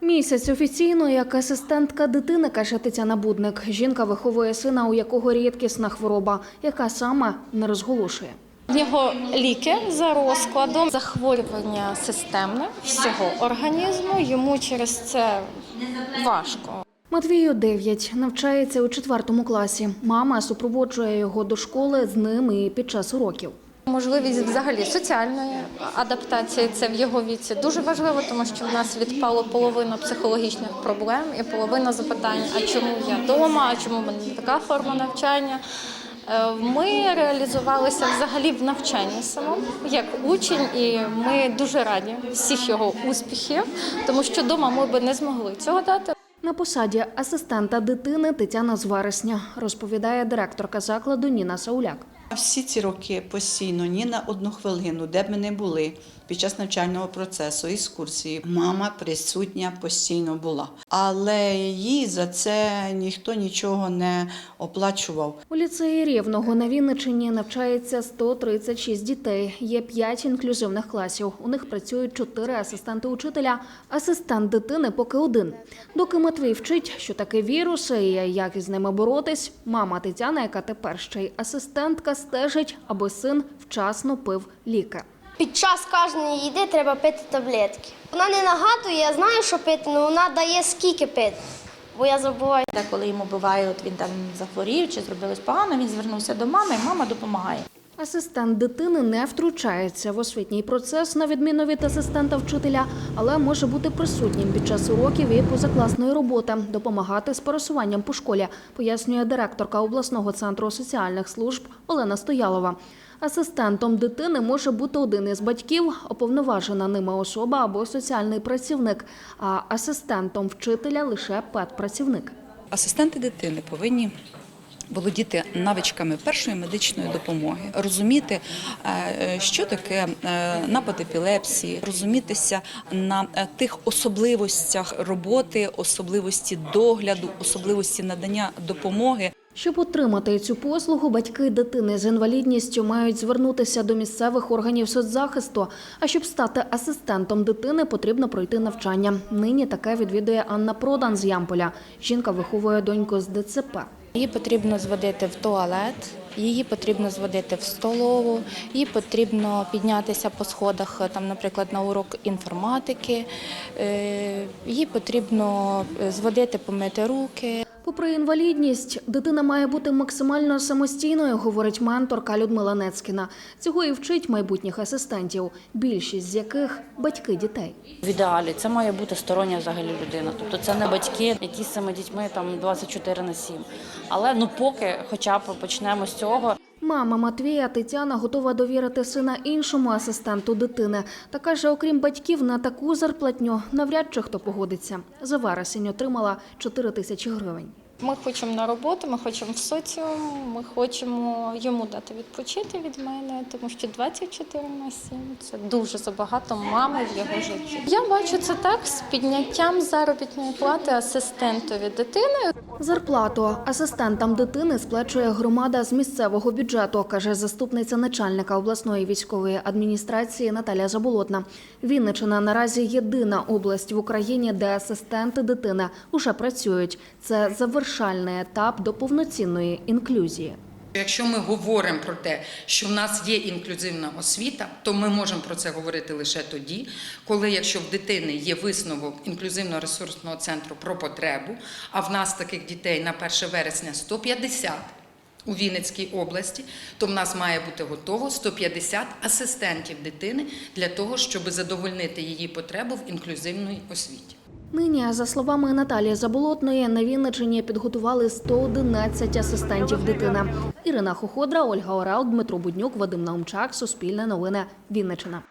Місяць офіційно як асистентка дитини, каже Тетяна Будник. Жінка виховує сина, у якого рідкісна хвороба, яка саме не розголошує. В нього ліки за розкладом, захворювання системне всього організму. Йому через це важко. Матвію 9, навчається у четвертому класі. Мама супроводжує його до школи з ним і під час уроків. Можливість взагалі соціальної адаптації це в його віці дуже важливо, тому що в нас відпало половина психологічних проблем і половина запитань: а чому я вдома, а чому в мене така форма навчання. Е, Ми реалізувалися взагалі в навчанні самому як учень, і ми дуже раді всіх його успіхів, тому що вдома ми би не змогли цього дати. На посаді асистента дитини Тетяна з розповідає директорка закладу Ніна Сауляк. Всі ці роки постійно, ні на одну хвилину, де б ми не були під час навчального процесу, екскурсії, мама присутня постійно була. Але їй за це ніхто нічого не оплачував. У ліцеї Рівного на Вінниччині навчається 136 дітей. Є 5 інклюзивних класів. У них працюють 4 асистенти учителя. Асистент дитини поки один. Доки Матвій вчить, що таке віруси і як із ними боротись, мама Тетяна, яка тепер ще й асистентка, стежить, аби син вчасно пив ліки. Під час кожної їди треба пити таблетки. Вона не нагадує, я знаю, що пити, але вона дає скільки пити, бо я забуваю. Деколи йому буває, от він там захворів чи зробилось погано, він звернувся до мами, і мама допомагає. Асистент дитини не втручається в освітній процес, на відміну від асистента вчителя, але може бути присутнім під час уроків і позакласної роботи, допомагати з пересуванням по школі, пояснює директорка обласного центру соціальних служб Олена Стоялова. Асистентом дитини може бути один із батьків, оповноважена ними особа або соціальний працівник, а асистентом вчителя лише педпрацівник. Асистенти дитини повинні володіти навичками першої медичної допомоги, розуміти, е, що таке е, напад епілепсії, розумітися на е, тих особливостях роботи, особливості догляду, особливості надання допомоги. Щоб отримати цю послугу, батьки дитини з інвалідністю мають звернутися до місцевих органів соцзахисту. А щоб стати асистентом дитини, потрібно пройти навчання. Нині таке відвідує Анна Продан з Ямполя. Жінка виховує доньку з ДЦП. Її потрібно зводити в туалет, її потрібно зводити в столову, їй потрібно піднятися по сходах, там, наприклад, на урок інформатики, її їй потрібно е, зводити, помити руки. Попри інвалідність, дитина має бути максимально самостійною, говорить менторка Людмила Нецькіна. Цього і вчить майбутніх асистентів, більшість з яких батьки дітей. В ідеалі це має бути стороння взагалі людина. Тобто це не батьки, які з цими дітьми там 24 на 7. Але ну поки хоча б почнемо з цього. Мама Матвія Тетяна готова довірити сина іншому асистенту дитини. Та каже, окрім батьків, на таку зарплатню навряд чи хто погодиться. За вересень отримала 4 тисячі гривень. Ми хочемо на роботу, ми хочемо в соціум, ми хочемо йому дати відпочити від мене, тому що 24 на 7 – це дуже забагато мами в його житті. Я бачу це так з підняттям заробітної плати асистентові дитини. Зарплату асистентам дитини сплачує громада з місцевого бюджету, каже заступниця начальника обласної військової адміністрації Наталя Заболотна. Вінничина наразі єдина область в Україні, де асистенти дитини уже працюють. Це завершальний етап до повноцінної інклюзії. Якщо ми говоримо про те, що в нас є інклюзивна освіта, то ми можемо про це говорити лише тоді, коли, якщо в дитини є висновок інклюзивно-ресурсного центру про потребу, а в нас таких дітей на 1 вересня 150 у Вінницькій області, то в нас має бути готово 150 асистентів дитини для того, щоб задовольнити її потребу в інклюзивній освіті. Нині, за словами Наталії Заболотної, на Вінничині підготували 111 асистентів дитина. Ірина Хоходра, Ольга Орал, Дмитро Буднюк, Вадим Наумчак, Суспільне новини, Вінничина.